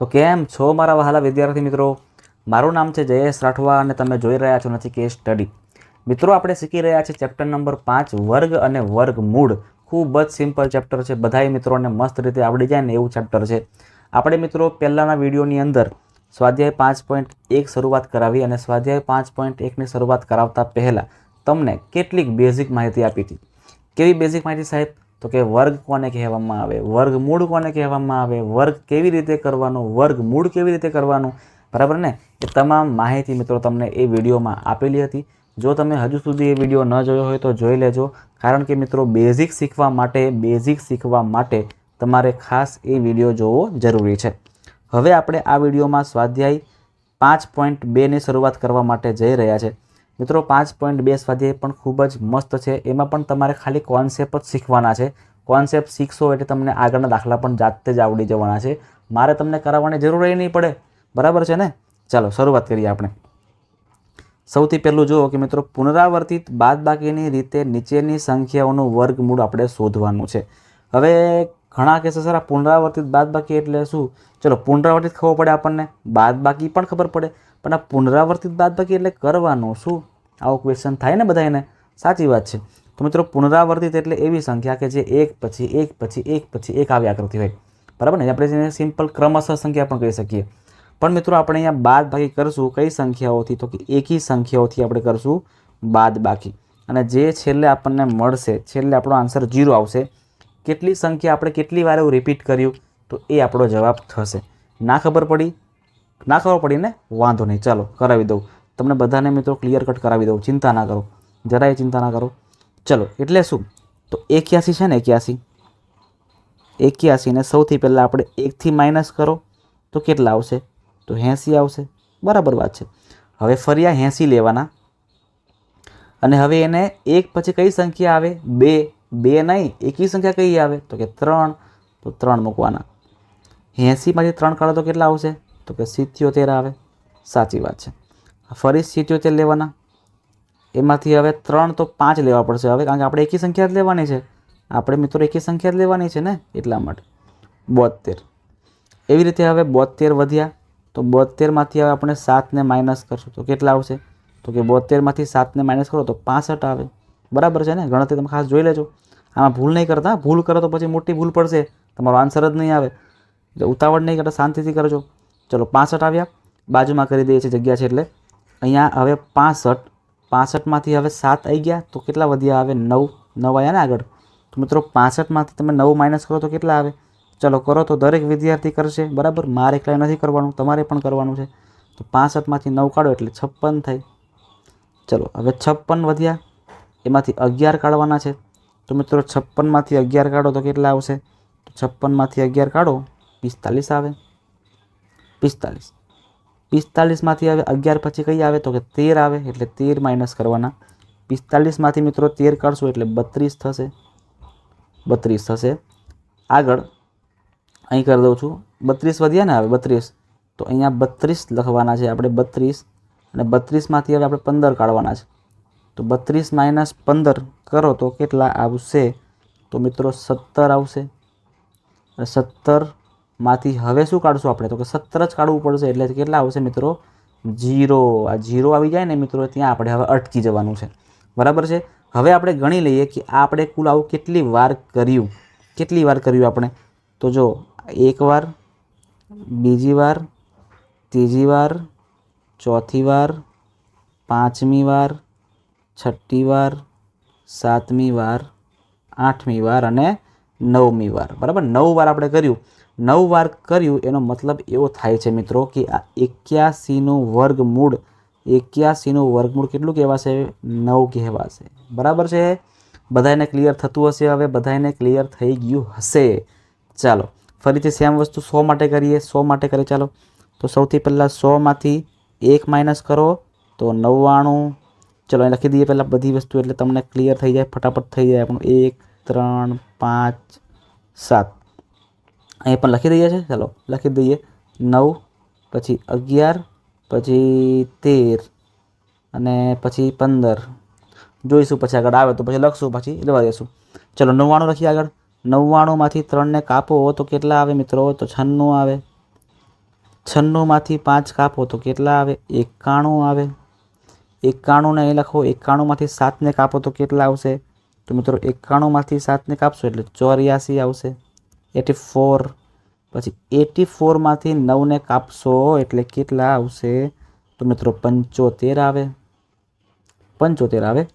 તો કેમ છો મારા વહાલા વિદ્યાર્થી મિત્રો? મારું નામ છે જયેશ રાઠવા અને તમે જોઈ રહ્યા છો નથી કે સ્ટડી. મિત્રો, આપણે શીખી રહ્યા છીએ ચેપ્ટર નંબર પાંચ, વર્ગ અને વર્ગ મૂળ ખૂબ જ સિમ્પલ ચેપ્ટર છે. બધાય મિત્રોને મસ્ત રીતે આવડી જાય ને એવું ચેપ્ટર છે. આપણે મિત્રો, પહેલાંના વિડીયોની અંદર સ્વાધ્યાય પાંચ પોઈન્ટ એક શરૂઆત કરાવી અને સ્વાધ્યાય પાંચ પોઈન્ટ એકની શરૂઆત કરાવતા પહેલાં તમને કેટલીક બેઝિક માહિતી આપી હતી. કેવી બેઝિક માહિતી સાહેબ? તો કે વર્ગ કોને કહેવામાં આવે? વર્ગમૂળ કોને કહેવામાં આવે? વર્ગ કેવી રીતે કરવાનો? વર્ગમૂળ કેવી રીતે કરવાનું? બરાબર ને? એ તમામ માહિતી મિત્રો તમને એ વિડીયોમાં આપેલી હતી. જો તમે હજુ સુધી એ વીડિયો ન જોયો હોય તો જોઈ લેજો. કારણ કે મિત્રો બેઝિક શીખવા માટે, બેઝિક શીખવા માટે તમારે ખાસ એ વીડિયો જોવો જરૂરી છે. હવે આપણે આ વિડીયોમાં સ્વાધ્યાય પાંચ પોઈન્ટ બેની શરૂઆત કરવા માટે જઈ રહ્યા છે. મિત્રો પાંચ પોઈન્ટ બે સ્વાધ્યાય પણ ખૂબ જ મસ્ત છે. એમાં પણ તમારે ખાલી કોન્સેપ્ટ જ શીખવાના છે. કોન્સેપ્ટ શીખશો એટલે તમને આગળના દાખલા પણ જાતે જ આવડી જવાના છે. મારે તમને કરાવવાની જરૂર નહીં પડે. બરાબર છે ને? ચાલો, શરૂઆત કરીએ આપણે. સૌથી પહેલું જુઓ કે મિત્રો, પુનરાવર્તિત બાદબાકીની રીતે નીચેની સંખ્યાઓનું વર્ગમૂળ આપણે શોધવાનું છે. હવે ઘણા કહેશે સર આ પુનરાવર્તિત બાદબાકી એટલે શું? ચલો, પુનરાવર્તિત ખબર પડે આપણને. બાદબાકી પણ ખબર પડે. પણ આ પુનરાવર્તિત બાદબાકી એટલે કરવાનું શું? આવો ક્વેશ્ચન થાય ને બધાને સાચી વાત છે. તો મિત્રો, પુનરાવર્તિત એટલે એવી સંખ્યા કે જે એક પછી એક પછી એક પછી એક આવી આકૃતિ હોય. બરાબર ને? આપણે જેને સિમ્પલ ક્રમશઃ સંખ્યા પણ કહી શકીએ. પણ મિત્રો, આપણે અહીંયા બાદ બાકી કરશું કઈ સંખ્યાઓથી? તો કે એકી સંખ્યાઓથી આપણે કરશું બાદ બાકી. અને જે છેલ્લે આપણને મળશે, છેલ્લે આપણો આન્સર જીરો આવશે, કેટલી સંખ્યા આપણે કેટલી વાર એવું રિપીટ કર્યું? તો એ આપણો જવાબ થશે. ના ખબર પડી? ના ખબર પડી ને? વાંધો નહીં. ચાલો, કરાવી દઉં. તમને બધાને મિત્રો ક્લિયર કટ કરાવી દઉં. ચિંતા ના કરો. જરાય ચિંતા ના કરો. ચલો, એટલે શું? તો એક્યાસી છે ને એક્યાસી? એક્યાસીને સૌથી પહેલાં આપણે એકથી માઇનસ કરો. તો કેટલા આવશે? તો એંસી આવશે. બરાબર વાત છે. હવે ફરી આ એંસી લેવાના. અને હવે એને એક પછી કઈ સંખ્યા આવે? બે. બે નહીં, એકી સંખ્યા કઈ આવે? તો કે ત્રણ. તો ત્રણ મૂકવાના. એંસીમાંથી ત્રણ કાઢો તો કેટલા આવશે? તો કે સિત્યોતેર આવે. સાચી વાત છે. ફરી સિત્યોતેર લેવાના. એમાંથી હવે ત્રણ તો પાંચ લેવા પડશે. હવે કારણ કે આપણે એકી સંખ્યા જ લેવાની છે. આપણે મિત્રો એકી સંખ્યા જ લેવાની છે ને એટલા માટે. બોતેર એવી રીતે હવે બોતેર વધ્યા. તો બોતેરમાંથી હવે આપણે સાતને માઇનસ કરશું. તો કેટલા આવશે? તો કે બોતેરમાંથી સાતને માઇનસ કરો તો પાસઠ આવે. બરાબર છે ને? ગણતરી તમે ખાસ જોઈ લેજો. આમાં ભૂલ નહીં કરતા. ભૂલ કરો તો પછી મોટી ભૂલ પડશે. તમારો આન્સર જ નહીં આવે. એટલે ઉતાવળ નહીં કરતા. શાંતિથી કરજો. ચલો પાસઠ આવ્યા. બાજુમાં કરી દઈએ છીએ જગ્યા છે એટલે અહીંયા હવે પાસઠ, પાસઠમાંથી હવે સાત આવી ગયા, તો કેટલા વધ્યા આવે? નવ નવ આવ્યા ને આગળ? તો મિત્રો પાસઠમાંથી તમે નવ માઇનસ કરો તો કેટલા આવે? ચલો, કરો તો દરેક વિદ્યાર્થી કરશે, બરાબર? મારે એકલા નથી કરવાનું, તમારે પણ કરવાનું છે. તો પાસઠમાંથી નવ કાઢો એટલે છપ્પન થાય. ચલો, હવે છપ્પન વધ્યા, એમાંથી અગિયાર કાઢવાના છે. તો મિત્રો છપ્પનમાંથી અગિયાર કાઢો તો કેટલા આવશે? તો છપ્પનમાંથી અગિયાર કાઢો, પિસ્તાલીસ આવે. પિસ્તાલીસ. પિસ્તાલીસમાંથી હવે અગિયાર પછી કઈ આવે? તો કે તેર આવે, એટલે તેર માઇનસ કરવાના. પિસ્તાલીસમાંથી મિત્રો તેર કાઢશો એટલે બત્રીસ થશે. બત્રીસ થશે. આગળ અહીં કરી દઉં છું. બત્રીસ વધ્યા ને હવે બત્રીસ. તો અહીંયા બત્રીસ લખવાના છે આપણે, બત્રીસ. અને બત્રીસમાંથી હવે આપણે પંદર કાઢવાના છે. તો બત્રીસ માઇનસ પંદર કરો તો કેટલા આવશે? તો મિત્રો સત્તર આવશે. અને સત્તરમાંથી હવે શું કાઢશું આપણે? તો કે સત્તર જ કાઢવું પડશે. એટલે કેટલા આવશે મિત્રો? જીરો આ જીરો આવી જાય ને મિત્રો, ત્યાં આપણે હવે અટકી જવાનું છે. બરાબર છે? હવે આપણે ગણી લઈએ કે આપણે કુલ આવું કેટલી વાર કર્યું? કેટલી વાર કર્યું આપણે? તો જો, એક વાર, બીજી વાર, ત્રીજી વાર, ચોથી વાર, પાંચમી વાર, છઠ્ઠી વાર, સાતમી વાર, આઠમી વાર અને નવમી વાર. બરાબર? નવ વાર આપણે કર્યું. નવ વાર કર્યું, એનો મતલબ એવો થાય છે મિત્રો કે આ એક્યાસીનું વર્ગમૂળ એક્યાસીનું વર્ગમૂળ કેટલું કહેવાશે? નવ કહેવાશે. બરાબર છે? બધાને ક્લિયર થતું હશે હવે? બધાને ક્લિયર થઈ ગયું હશે. ચાલો, ફરીથી સેમ વસ્તુ સો માટે કરીએ. સો માટે કરીએ ચાલો. તો સૌથી પહેલાં સોમાંથી એક માઇનસ કરો, તો નવ્વાણું. ચલો, અહીં લખી દઈએ પહેલાં બધી વસ્તુ એટલે તમને ક્લિયર થઈ જાય, ફટાફટ થઈ જાય આપણું એક, ત્રણ, પાંચ, સાત. અહીં પણ લખી દઈએ છે ચાલો, લખી દઈએ. નવ, પછી અગિયાર, પછી તેર, અને પછી પંદર. જોઈશું પછી આગળ આવે તો પછી લખશું, પછી લેવા દઈશું ચલો, નવ્વાણું લખીએ આગળ. નવ્વાણુંમાંથી ત્રણને કાપો તો કેટલા આવે મિત્રો? તો છન્નું આવે. છન્નુંમાંથી પાંચ કાપો તો કેટલા આવે? એકાણું આવે. એકાણુંને અહીં લખો. એકાણુંમાંથી સાતને કાપો તો કેટલા આવશે? તો મિત્રો, એકાણુંમાંથી સાતને કાપશો એટલે ચોર્યાસી આવશે. Eighty four. પછી એટી ફોરમાંથી નવને કાપશો એટલે કેટલા આવશે? તો મિત્રો પંચોતેર આવે. પંચોતેર આવે.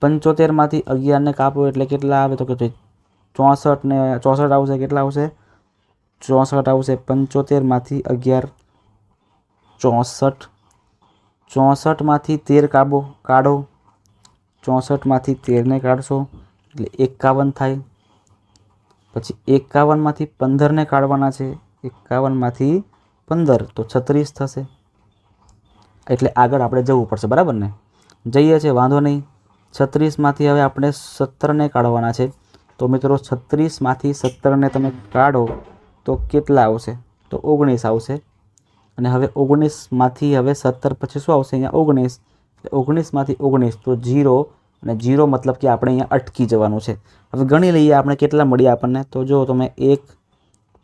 પંચોતેરમાંથી અગિયારને કાપો એટલે કેટલા આવે? તો કે ચોસઠને, ચોસઠ આવશે કેટલા આવશે? ચોસઠ આવશે પંચોતેરમાંથી અગિયાર. ચોસઠ. ચોસઠમાંથી તેર કાબો, કાઢો. ચોસઠમાંથી તેરને કાઢશો એટલે એકાવન થાય. પછી એકાવનમાંથી પંદરને કાઢવાના છે. એકાવનમાંથી પંદર, તો છત્રીસ થશે. એટલે આગળ આપણે જવું પડશે, બરાબર ને? જઈએ છીએ વાંધો નહીં. છત્રીસમાંથી હવે આપણે સત્તરને કાઢવાના છે. તો મિત્રો, છત્રીસમાંથી સત્તરને તમે કાઢો તો કેટલા આવશે? તો ઓગણીસ આવશે. અને હવે ઓગણીસમાંથી હવે સત્તર પછી શું આવશે? અહીંયા ઓગણીસ. એટલે ઓગણીસમાંથી ઓગણીસ, તો જીરો અને જીરો મતલબ કે આપણે અહીંયા અટકી જવાનું છે. હવે ગણી લઈએ આપણે કેટલા મળ્યા આપણને. તો જો તમે એક,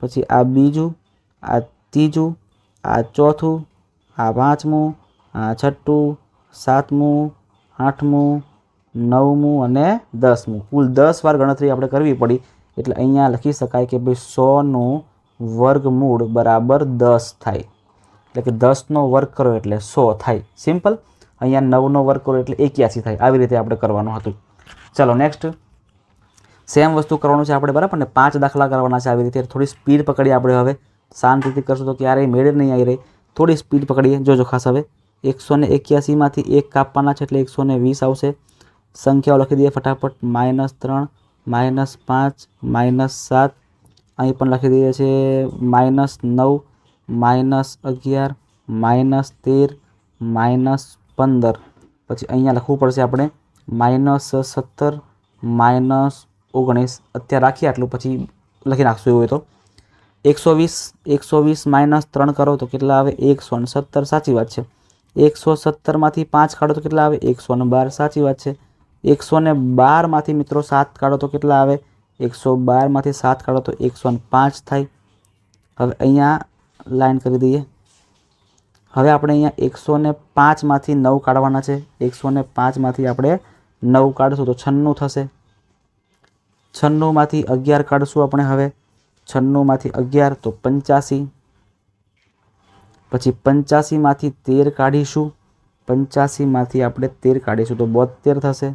પછી આ બીજું, આ ત્રીજું, આ ચોથું, આ પાંચમું, આ છઠ્ઠું, સાતમું, આઠમું, નવમું અને દસમું. કુલ દસ વાર ગણતરી આપણે કરવી પડી. એટલે અહીંયા લખી શકાય કે ભાઈ સોનું વર્ગમૂળ બરાબર દસ થાય. એટલે કે દસનો વર્ગ કરો એટલે સો થાય. સિમ્પલ? અહીંયા નવનો વર્ગ કરો એટલે એક્યાસી થાય. આવી રીતે આપણે કરવાનું હતું. ચલો નેક્સ્ટ સેમ વસ્તુ કરવાનું છે આપણે, બરાબર ને? પાંચ દાખલા કરવાના છે આવી રીતે. થોડી સ્પીડ પકડીએ આપણે હવે. શાંતિથી કરશું તો ક્યારેય મેળે નહીં આવી રહી. થોડી સ્પીડ પકડીએ. જોજો ખાસ હવે. એકસો ને એક્યાસીમાંથી એક કાપવાના છે એટલે એકસો ને વીસ આવશે. સંખ્યાઓ લખી દઈએ ફટાફટ. માઇનસ ત્રણ, માઇનસ પાંચ, માઇનસ સાત. અહીં પણ લખી દઈએ છીએ માઇનસ નવ, માઇનસ અગિયાર, માઇનસ તેર, માઇનસ પંદર. પછી અહીંયા લખવું પડશે આપણે માઇનસ સત્તર, માઇનસ ઓગણીસ. અત્યારે રાખીએ આટલું, પછી લખી નાખશું એવું હોય તો. એકસો વીસ એકસો વીસ માઇનસ ત્રણ કરો તો કેટલા આવે? એકસો ને સત્તર. સાચી વાત છે. એકસો સત્તરમાંથી પાંચ કાઢો તો કેટલા આવે? એકસો ને બાર. સાચી વાત છે. એકસો ને બારમાંથી મિત્રો સાત કાઢો તો કેટલા આવે? એકસો બારમાંથી સાત કાઢો તો એકસો ને પાંચ થાય. હવે અહીંયા લાઈન કરી દઈએ. હવે આપણે અહીંયા એકસો ને પાંચમાંથી નવ કાઢવાના છે. એકસો ને પાંચમાંથી આપણે નવ કાઢશું તો છન્નું થશે. છન્નુંમાંથી અગિયાર કાઢશું આપણે હવે. છન્નુંમાંથી અગિયાર તો પંચ્યાસી. પછી પંચ્યાસીમાંથી તેર કાઢીશું. પંચ્યાસીમાંથી આપણે તેર કાઢીશું તો બોતેર થશે.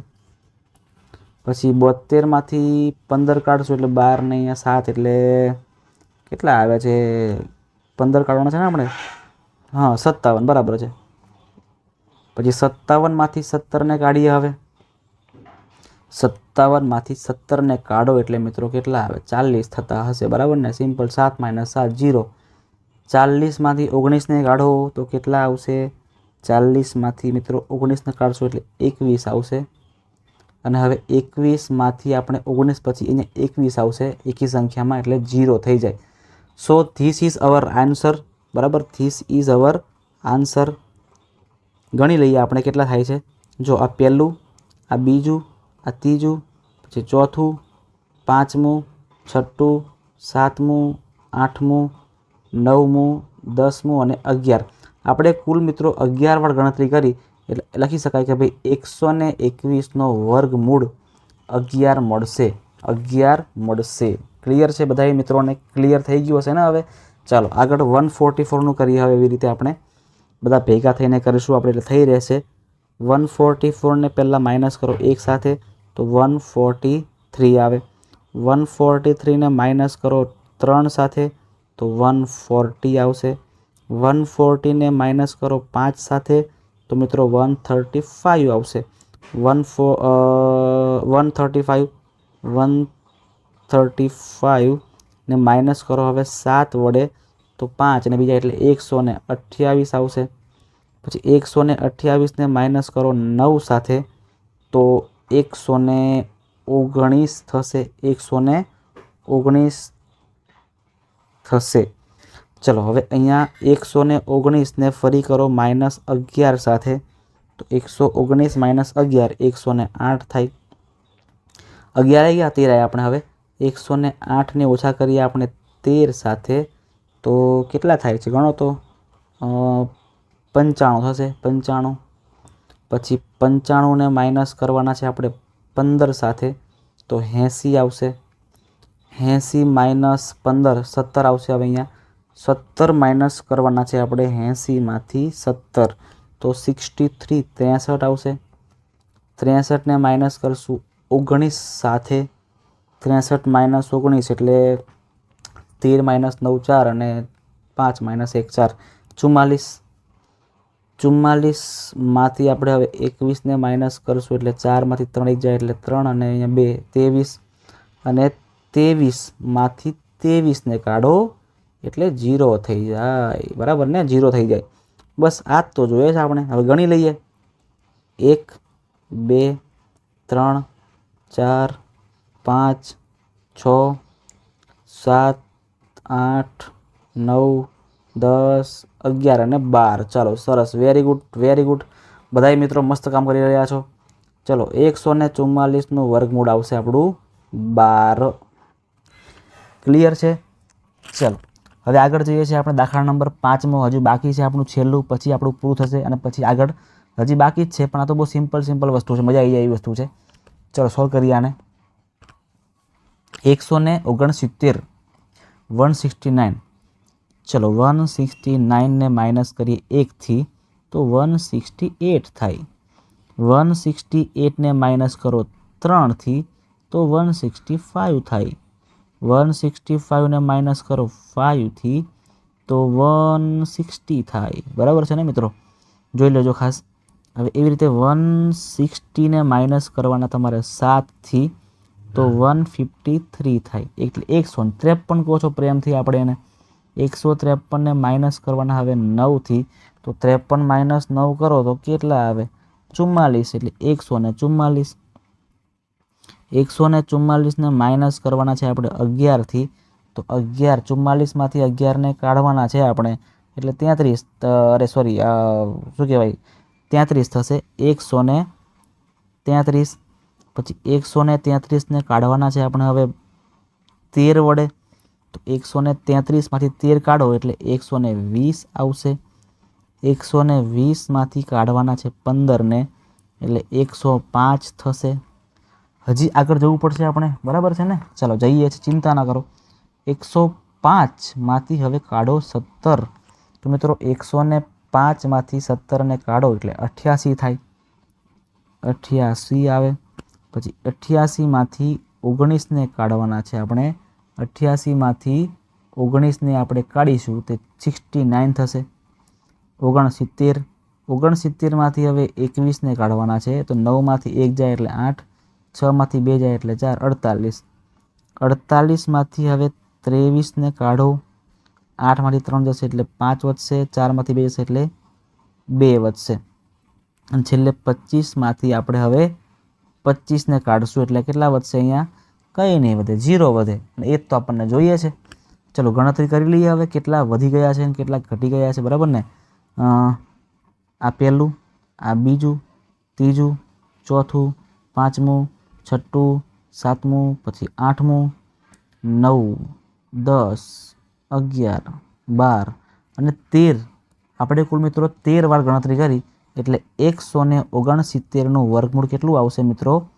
પછી બોતેરમાંથી પંદર કાઢશું એટલે બાર ને અહીંયા સાત એટલે કેટલા આવે છે? પંદર કાઢવાના છે ને આપણે? હા, સત્તાવન, બરાબર છે. પછી સત્તાવનમાંથી સત્તરને કાઢીએ હવે. સત્તાવનમાંથી સત્તરને કાઢો એટલે મિત્રો કેટલા આવે? ચાલીસ થતા હશે, બરાબર ને? સિમ્પલ સાત માઇનસ સાત જીરો ચાલીસમાંથી ઓગણીસને કાઢો તો કેટલા આવશે? ચાલીસમાંથી મિત્રો ઓગણીસને કાઢશો એટલે એકવીસ આવશે. અને હવે એકવીસમાંથી આપણે ઓગણીસ પછી અહીંયા એકવીસ આવશે, એકી સંખ્યામાં એટલે જીરો થઈ જાય. So this is our answer બરાબર? ધીસ ઇઝ અવર આન્સર ગણી લઈએ આપણે કેટલા થાય છે. જો આ પહેલું, આ બીજું, આ ત્રીજું, પછી ચોથું, પાંચમું, છઠ્ઠું, સાતમું, આઠમું, નવમું, દસમું અને અગિયાર. આપણે કુલ મિત્રો અગિયાર વાર ગણતરી કરી, એટલે લખી શકાય કે ભાઈ એકસો ને એકવીસનો વર્ગમૂળ અગિયાર મળશે. અગિયાર મળશે. ક્લિયર છે બધા મિત્રોને? ક્લિયર થઈ ગયું હશે ને હવે? ચાલો, આગળ વન ફોર્ટી ફોરનું કરીએ હવે એવી રીતે આપણે. બધા ભેગા થઈને કરીશું આપણે, એટલે થઈ રહેશે. વન ફોર્ટી ફોરને પહેલાં માઇનસ કરો એક સાથે, તો વન ફોર્ટી થ્રી આવે. વન ફોર્ટી થ્રીને માઇનસ કરો ત્રણ સાથે, તો વન ફોર્ટી આવશે. વન ફોર્ટીને માઇનસ કરો પાંચ સાથે, તો મિત્રો વન થર્ટી ફાઇવ આવશે. One four one thirty five one thirty five ને માઇનસ કરો હવે સાત વડે તો પાંચ અને બીજા એટલે એકસો ને અઠ્યાવીસ આવશે. પછી એકસો ને અઠ્યાવીસને માઇનસ કરો નવ સાથે તો એકસો ને ઓગણીસ થશે. એકસો ને ઓગણીસ થશે. ચલો હવે અહીંયા એકસો ને ઓગણીસને ફરી કરો માઇનસ અગિયાર સાથે તો એકસો ઓગણીસ માઇનસ અગિયાર, એકસો ને આઠ થાય. અગિયાર ગયા, તેર રહ્યા આપણે હવે. એકસો ને આઠને ઓછા કરીએ આપણે તેર સાથે, તો કેટલા થાય છે ગણો તો? પંચાણું થશે, પંચાણું. પછી પંચાણુંને માઇનસ કરવાના છે આપણે પંદર સાથે, તો એંસી આવશે. એંસી માઇનસ પંદર, સત્તર આવશે હવે અહીંયા. સત્તર માઇનસ કરવાના છે આપણે એંસીમાંથી સત્તર, તો સિક્સટી થ્રી, ત્રેસઠ આવશે. ત્રેસઠને માઇનસ કરશું ઓગણીસ સાથે ત્રેસઠ માઇનસ ઓગણીસ એટલે તેર માઇનસ નવ ચાર અને પાંચ માઇનસ એક ચાર. ચુમ્માલીસ ચુમ્માલીસમાંથી આપણે હવે એકવીસને માઇનસ કરશું એટલે ચારમાંથી ત્રણ એક જાય એટલે ત્રણ અને અહીંયા બે ત્રેવીસ. અને ત્રેવીસમાંથી ત્રેવીસને કાઢો એટલે જીરો થઈ જાય. બરાબર ને? જીરો થઈ જાય. બસ આ જ તો જોઈએ છે આપણે. હવે ગણી લઈએ. એક, બે, ત્રણ, ચાર પાંચ, છ, સાત, આઠ, નવ, દસ, અગિયાર અને બાર. ચાલો, સરસ. વેરી ગુડ વેરી ગુડ બધાય મિત્રો મસ્ત કામ કરી રહ્યા છો. ચલો, એકસો ને ચુમ્માલીસનું વર્ગમૂળ આવશે આપણું બાર. ક્લિયર છે? ચલો, હવે આગળ જોઈએ છીએ આપણે દાખલા નંબર પાંચમો. હજુ બાકી છે આપણું છેલ્લું, પછી આપણું પૂરું થશે અને પછી આગળ. હજી બાકી જ છે, પણ આ તો બહુ સિમ્પલ સિમ્પલ વસ્તુ છે. મજા આવી જાય એવી વસ્તુ છે. ચલો સોલ્વ કરીએ આને. એકસો ને ઓગણસિત્તેર. One sixty nine. ચલો વન સિક્સટી નાઇનને માઇનસ કરીએ એકથી, તો વન સિક્સટી એટ થાય. વન સિક્સટી એટને માઇનસ કરો ત્રણથી, તો વન સિક્સટી ફાઇવ થાય. વન સિક્સટી ફાઇવને માઇનસ કરો ફાઇવથી, તો વન સિક્સટી થાય. બરાબર છે ને મિત્રો? જોઈ લેજો ખાસ. હવે એવી રીતે વન સિક્સટીને માઇનસ કરવાના તમારે સાતથી તો વન ફિફ્ટી થ્રી થાય. એટલે એકસો ત્રેપન કહો છો પ્રેમથી આપણે એને. એકસો ત્રેપનને માઇનસ કરવાના હવે નવથી. તો ત્રેપન માઇનસ નવ કરો તો કેટલા આવે? ચુમ્માલીસ, એટલે એકસો ને ચુમ્માલીસ. એકસો ને ચુમ્માલીસને માઇનસ કરવાના છે આપણે અગિયારથી. તો અગિયાર, ચુમ્માલીસમાંથી અગિયારને કાઢવાના છે આપણે. એટલે તેત્રીસ અરે સોરી શું કહેવાય? તેત્રીસ થશે. એકસો ને તેત્રીસ. પછી એકસો ને તેત્રીસને કાઢવાના છે આપણે હવે તેર વડે. તો એકસો ને તેત્રીસમાંથી તેર કાઢો એટલે એકસો ને વીસ આવશે. એકસો ને વીસમાંથી કાઢવાના છે પંદરને એટલે એકસો પાંચ થશે. હજી આગળ જવું પડશે આપણે, બરાબર છે ને? ચાલો જઈએ છીએ, ચિંતા ના કરો. એકસો પાંચમાંથી હવે કાઢો સત્તર. તો મિત્રો એકસો ને પાંચમાંથી સત્તરને કાઢો એટલે અઠ્યાસી થાય. અઠ્યાસી આવે. પછી અઠ્યાસીમાંથી ઓગણીસને કાઢવાના છે આપણે. અઠ્યાસીમાંથી ઓગણીસને આપણે કાઢીશું તે સિક્સટી નાઇન થશે. ઓગણસિત્તેર. ઓગણસિત્તેરમાંથી હવે એકવીસને કાઢવાના છે તો નવમાંથી એક જાય એટલે આઠ. છમાંથી બે જાય એટલે ચાર. અડતાલીસ. અડતાલીસમાંથી હવે ત્રેવીસને કાઢો. આઠમાંથી ત્રણ જશે એટલે પાંચ વધશે. ચારમાંથી બે જશે એટલે બે વધશે. અને છેલ્લે પચીસમાંથી આપણે હવે પચીસને કાઢશું એટલે કેટલા વધશે અહીંયા? કંઈ નહીં વધે, ઝીરો વધે. એ જ તો આપણને જોઈએ છે. ચલો, ગણતરી કરી લઈએ હવે કેટલા વધી ગયા છે અને કેટલા ઘટી ગયા છે, બરાબર ને? આ પહેલું, આ બીજું, ત્રીજું, ચોથું, પાંચમું, છઠ્ઠું, સાતમું, પછી આઠમું, નવ, દસ, અગિયાર, બાર અને તેર. આપણે કુલ મિત્રો તેર વાર ગણતરી કરી. એટલે એકસો ને ઓગણસિત્તેરનું વર્ગમૂળ કેટલું આવશે મિત્રો?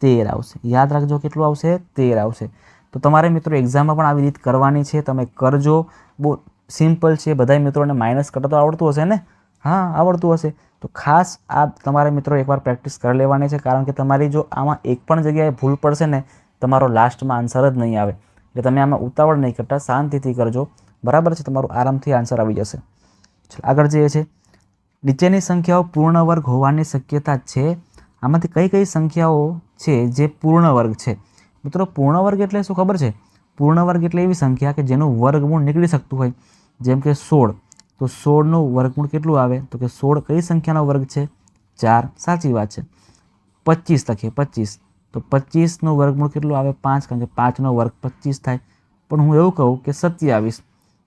તેર આવશે. યાદ રાખજો કેટલું આવશે? તેર આવશે. તો તમારે મિત્રો એક્ઝામમાં પણ આવી રીત કરવાની છે. તમે કરજો. બહુ સિમ્પલ છે. બધા મિત્રોને માઇનસ કરતા તો આવડતું હશે ને? હા, આવડતું હશે. તો ખાસ આ તમારે મિત્રો એકવાર પ્રેક્ટિસ કરી લેવાની છે. કારણ કે તમારી જો આમાં એક પણ જગ્યાએ ભૂલ પડશે ને, તમારો લાસ્ટમાં આન્સર જ નહીં આવે. એટલે તમે આમાં ઉતાવળ નહીં કરતા. શાંતિથી કરજો. બરાબર છે? તમારું આરામથી આન્સર આવી જશે. આગળ જઈએ છે નીચેની સંખ્યાઓ પૂર્ણ વર્ગ હોવાની શક્યતા છે. આમાંથી કઈ કઈ સંખ્યાઓ છે જે પૂર્ણ વર્ગ છે? મિત્રો પૂર્ણ વર્ગ એટલે શું ખબર છે? પૂર્ણ વર્ગ એટલે એવી સંખ્યા કે જેનું વર્ગમૂળ નીકળી શકતું હોય. જેમ કે સોળ. તો સોળનું વર્ગમૂળ કેટલું આવે? તો કે સોળ કઈ સંખ્યાનો વર્ગ છે? ચાર. સાચી વાત છે. પચીસ લખીએ, પચીસ. તો પચીસનું વર્ગમૂળ કેટલું આવે? પાંચ, કારણ કે પાંચનો વર્ગ પચીસ થાય. પણ હું એવું કહું કે સત્યાવીસ.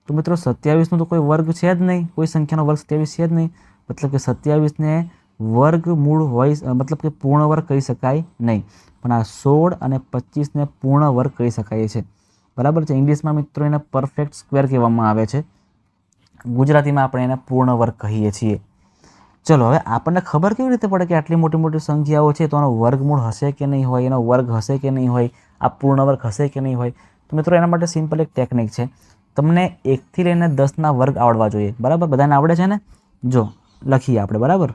તો મિત્રો, સત્યાવીસનો તો કોઈ વર્ગ છે જ નહીં. કોઈ સંખ્યાનો વર્ગ સત્યાવીસ છે જ નહીં. મતલબ કે સત્યાવીસને વર્ગમૂળ હોય મતલબ કે પૂર્ણ વર્ગ કહી શકાય નહીં. પણ આ સોળ અને પચીસને પૂર્ણ વર્ગ કહી શકાય છે. બરાબર છે? ઇંગ્લિશમાં મિત્રો એને પરફેક્ટ સ્ક્વેર કહેવામાં આવે છે. ગુજરાતીમાં આપણે એને પૂર્ણ વર્ગ કહીએ છીએ. ચલો, હવે આપણને ખબર કેવી રીતે પડે કે આટલી મોટી મોટી સંખ્યાઓ છે? તો એનો વર્ગમૂળ હશે કે નહીં હોય? એનો વર્ગ હશે કે નહીં હોય? આ પૂર્ણ વર્ગ હશે કે નહીં હોય? તો મિત્રો, એના માટે સિમ્પલ એક ટેકનિક છે. તમને એકથી લઈને દસના વર્ગ આવડવા જોઈએ. બરાબર? બધાને આવડે છે ને? જો લખીએ આપણે, બરાબર?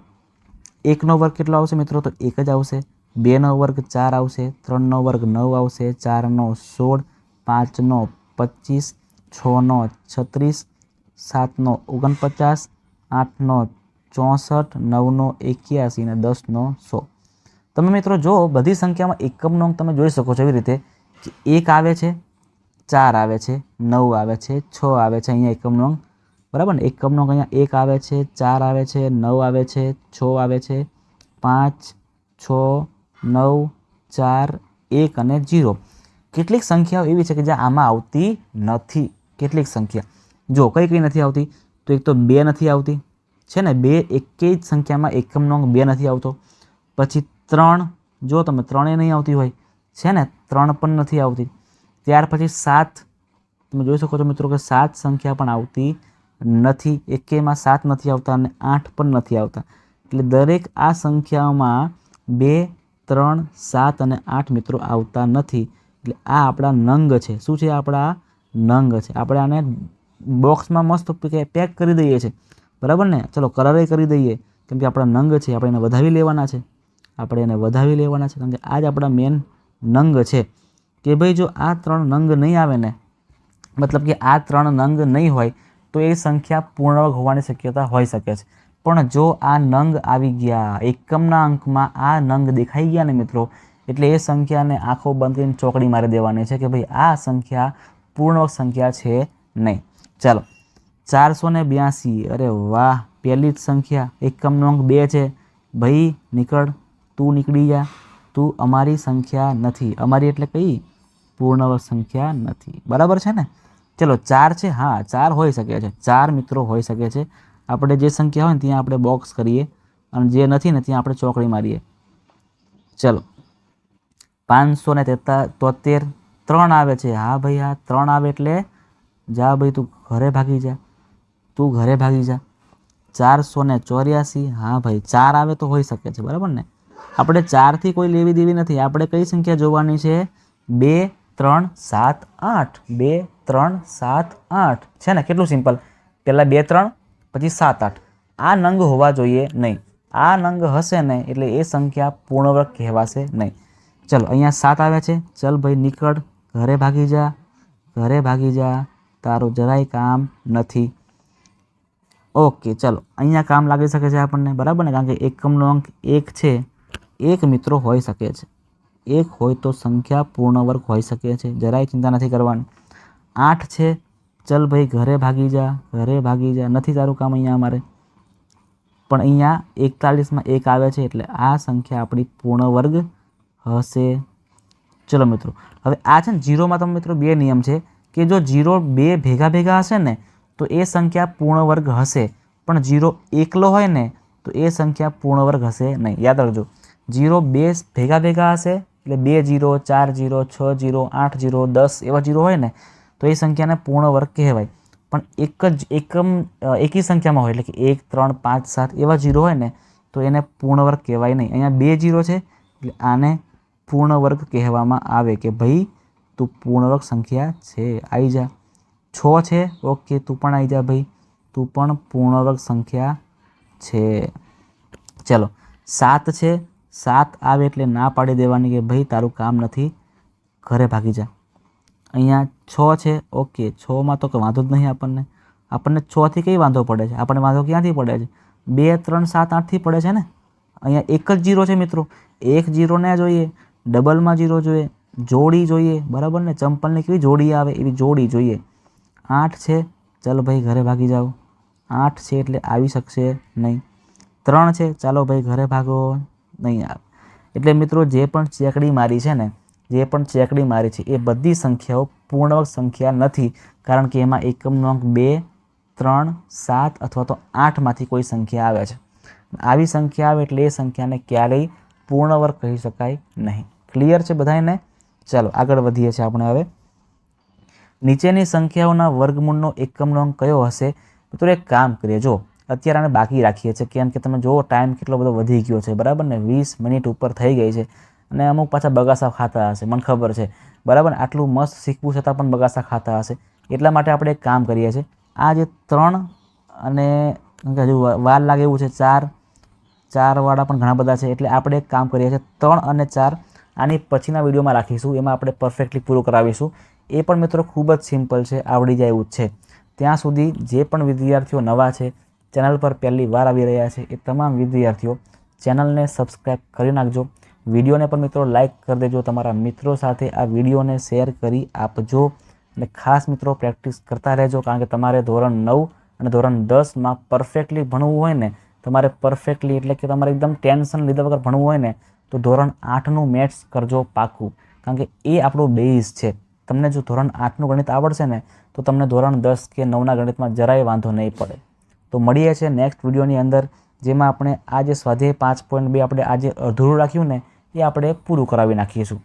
એકનો વર્ગ કેટલો આવશે મિત્રો? તો એક જ આવશે. બેનો વર્ગ ચાર આવશે. ત્રણનો વર્ગ નવ આવશે. ચારનો સોળ, પાંચનો પચીસ, છનો છત્રીસ, સાતનો ઓગણપચાસ, આઠનો ચોસઠ, નવનો એક્યાસી અને દસનો સો. તમે મિત્રો જો બધી સંખ્યામાં એકમનો અંક તમે જોઈ શકો છો એવી રીતે કે એક આવે છે, ચાર આવે છે, નવ આવે છે, છ આવે છે, અહીંયા એકમનો અંક. બરાબર ને? એકમનો અંક અહીંયા એક આવે છે, ચાર આવે છે, નવ આવે છે, છ આવે છે, પાંચ, છ, નવ, ચાર, એક અને જીરો. કેટલીક સંખ્યાઓ એવી છે કે જે આમાં આવતી નથી. કેટલીક સંખ્યા. જો કઈ કઈ નથી આવતી, તો એક તો બે નથી આવતી. છે ને? બે એકેય જ સંખ્યામાં એકમનો અંક બે નથી આવતો. પછી ત્રણ, જો તમે ત્રણેય નહીં આવતી હોય, છે ને? ત્રણ પણ નથી આવતી. ત્યાર પછી સાત, તમે જોઈ શકો છો મિત્રો કે સાત સંખ્યા પણ આવતી નથી એકેયમાં સાત નથી આવતા અને આઠ પણ નથી આવતા. એટલે દરેક આ સંખ્યાઓમાં બે, ત્રણ, સાત અને આઠ મિત્રો આવતા નથી. એટલે આ આપણા નંગ છે. શું છે આપણા નંગ છે? આપણે આને બોક્સમાં મસ્ત પેક કરી દઈએ છીએ. બરાબર ને? ચલો, કરારે કરી દઈએ. કેમ કે આપણા નંગ છે, આપણે એને વધાવી લેવાના છે. આપણે એને વધાવી લેવાના છે. કારણ કે આ જ આપણા મેન નંગ છે. કે ભાઈ જો આ ત્રણ નંગ નહીં આવે ને, મતલબ કે આ ત્રણ નંગ નહીં હોય તો એ સંખ્યા પૂર્ણવર્ગ હોવાની શક્યતા હોઈ શકે છે. પણ જો આ નંગ આવી ગયા, એકમના અંકમાં આ નંગ દેખાઈ ગયા ને મિત્રો, એટલે એ સંખ્યાને આંખો બંધ કરીને ચોકડી મારી દેવાની છે કે ભાઈ આ સંખ્યા પૂર્ણવર્ગ સંખ્યા છે નહીં. ચાલો, ચારસો ને બ્યાસી, અરે વાહ, પહેલી જ સંખ્યા, એકમનો અંક બે છે. ભાઈ, નીકળ, તું નીકળી જા. તું અમારી સંખ્યા નથી. અમારી એટલે કઈ? પૂર્ણવર્ગ સંખ્યા નથી. બરાબર છે ને? ચલો, ચાર છે? હા, ચાર હોઈ શકે છે. ચાર મિત્રો હોઈ શકે છે. આપણે જે સંખ્યા હોય ને, ત્યાં આપણે બોક્સ કરીએ અને જે નથી ને, ત્યાં આપણે ચોકડી મારીએ. ચલો. પાંચસો ને તેતા તોતેર, ત્રણ આવે છે. હા ભાઈ, હા, ત્રણ આવે એટલે જા ભાઈ, તું ઘરે ભાગી જા. તું ઘરે ભાગી જા. ચારસો ને ચોર્યાસી, હા ભાઈ, ચાર આવે તો હોઈ શકે છે, બરાબર ને? આપણે ચારથી કોઈ લેવી દેવી નથી. આપણે કઈ સંખ્યા જોવાની છે? બે, ત્રણ, સાત, આઠ. બે ત્રણ, સાત, આઠ. છે ને? કેટલું સિમ્પલ પહેલાં બે, ત્રણ, પછી સાત, આઠ. આ નંગ હોવા જોઈએ નહીં. આ નંગ હશે ને એટલે એ સંખ્યા પૂર્ણવર્ગ કહેવાશે નહીં. ચલો, અહીંયા સાત આવ્યા છે. ચલ ભાઈ, નીકળ. ઘરે ભાગી જા. ઘરે ભાગી જા. તારું જરાય કામ નથી. ઓકે, ચલો. અહીંયા કામ લાગી શકે છે આપણને, બરાબર ને? કારણ કે એકમનો અંક એક છે. એક મિત્રો હોઈ શકે છે. એક હોય તો સંખ્યા પૂર્ણ વર્ગ હોઈ શકે છે. જરાય ચિંતા નથી કરવાની. આઠ છે. ચલ ભાઈ, ઘરે ભાગી જા, ઘરે ભાગી જા. નથી તારું કામ અહીંયા અમારે. પણ અહીંયા એકતાલીસમાં એક આવે છે એટલે આ સંખ્યા આપણી પૂર્ણ વર્ગ હશે. ચલો મિત્રો, હવે આ છે ને જીરોમાં તમે મિત્રો બે નિયમ છે કે જો જીરો બે ભેગા ભેગા હશે ને, તો એ સંખ્યા પૂર્ણ વર્ગ હશે. પણ જીરો એકલો હોય ને, તો એ સંખ્યા પૂર્ણ વર્ગ હશે નહીં. યાદ રાખજો, જીરો બે ભેગા ભેગા હશે એટલે બે જીરો, ચાર જીરો, છ જીરો, આઠ જીરો, દસ એવા જીરો હોય ને તો એ સંખ્યાને પૂર્ણ વર્ગ કહેવાય. પણ એક જ એકમ એકી સંખ્યામાં હોય, એટલે કે એક, ત્રણ, પાંચ, સાત એવા જીરો હોય ને, તો એને પૂર્ણ વર્ગ કહેવાય નહીં. અહીંયા બે જીરો છે, એટલે આને પૂર્ણ વર્ગ કહેવામાં આવે કે ભાઈ તું પૂર્ણવર્ગ સંખ્યા છે આવી જા. છ છે, ઓકે, તું પણ આવી જા ભાઈ, તું પણ પૂર્ણવર્ગ સંખ્યા છે. ચલો, સાત છે, સાત આવે એટલે ના પાડી દેવાની કે ભાઈ તારું કામ નથી, ઘરે ભાગી જા. અહીંયા છ છે ઓકે છમાં તો કંઈ વાંધો જ નહીં આપણને. આપણને છથી કઈ વાંધો પડે છે? આપણને વાંધો ક્યાંથી પડે છે? બે, ત્રણ, સાત, આઠથી પડે છે ને? અહીંયા એક જ જીરો છે મિત્રો. એક જીરો ને જોઈએ, ડબલમાં જીરો જોઈએ, જોડી જોઈએ, બરાબર ને? ચંપલની કેવી જોડી આવે, એવી જોડી જોઈએ. આઠ છે, ચાલો ભાઈ ઘરે ભાગી જાઓ. આઠ છે એટલે આવી શકશે નહીં. ત્રણ છે, ચાલો ભાઈ ઘરે ભાગો, નહીં આવે. એટલે મિત્રો જે પણ ચેકડી મારી છે ને જે પણ ચેકડી મારી છે, એ બધી સંખ્યાઓ પૂર્ણવક સંખ્યા નથી, કારણ કે એમાં એકમનો અંક બે, ત્રણ, સાત અથવા તો આઠમાંથી કોઈ સંખ્યા આવે છે. આવી સંખ્યા આવે એટલે એ સંખ્યાને ક્યારેય પૂર્ણવર્ગ કહી શકાય નહીં. ક્લિયર છે બધાને ચાલો, આગળ વધીએ છીએ આપણે હવે. નીચેની સંખ્યાઓના વર્ગમૂળનો એકમનો અંક કયો હશે? તો એક કામ કરીએ, જો, અત્યારે આને બાકી રાખીએ છીએ. કેમ કે તમે જુઓ ટાઈમ કેટલો બધો વધી ગયો છે. બરાબર ને? વીસ મિનિટ ઉપર થઈ ગઈ છે. અને અમુક પાછા બગાસા ખાતા હશે, મને ખબર છે. બરાબર? આટલું મસ્ત શીખવું છતાં પણ બગાસા ખાતા હશે. એટલા માટે આપણે એક કામ કરીએ છીએ. આ જે ત્રણ અને હજુ વાર લાગે એવું છે, ચાર ચારવાળા પણ ઘણા બધા છે, એટલે આપણે એક કામ કરીએ છીએ. ત્રણ અને ચાર આની પછીના વિડીયોમાં રાખીશું. એમાં આપણે પરફેક્ટલી પૂરું કરાવીશું. એ પણ મિત્રો ખૂબ જ સિમ્પલ છે, આવડી જાય એવું છે. ત્યાં સુધી જે પણ વિદ્યાર્થીઓ નવા છે, ચેનલ પર પહેલી વાર આવી રહ્યા છે, એ તમામ વિદ્યાર્થીઓ ચેનલને સબસ્ક્રાઈબ કરી નાખજો. વિડીયોને પણ મિત્રો લાઇક કરી દેજો. તમારા મિત્રો સાથે આ વિડીયોને શેર કરી આપજો. અને ખાસ મિત્રો પ્રેક્ટિસ કરતા રહેજો, કારણ કે તમારે ધોરણ નવ અને ધોરણ દસમાં પરફેક્ટલી ભણવું હોય ને, તમારે પરફેક્ટલી એટલે કે તમારે એકદમ ટેન્શન લીધા વગર ભણવું હોય ને, તો ધોરણ આઠનું મેથ્સ કરજો પાકું. કારણ કે એ આપણું બેઝ છે. તમને જો ધોરણ આઠનું ગણિત આવડશે ને, તો તમને ધોરણ દસ કે નવના ગણિતમાં જરાય વાંધો નહીં પડે. તો મળીએ છીએ નેક્સ્ટ વિડીયોની અંદર, જેમાં આપણે આ જે સ્વાધ્યાય પાંચ પોઈન્ટ બે આપણે આજે અધૂરું રાખ્યું ને એ આપણે પૂરું કરાવી નાખીશું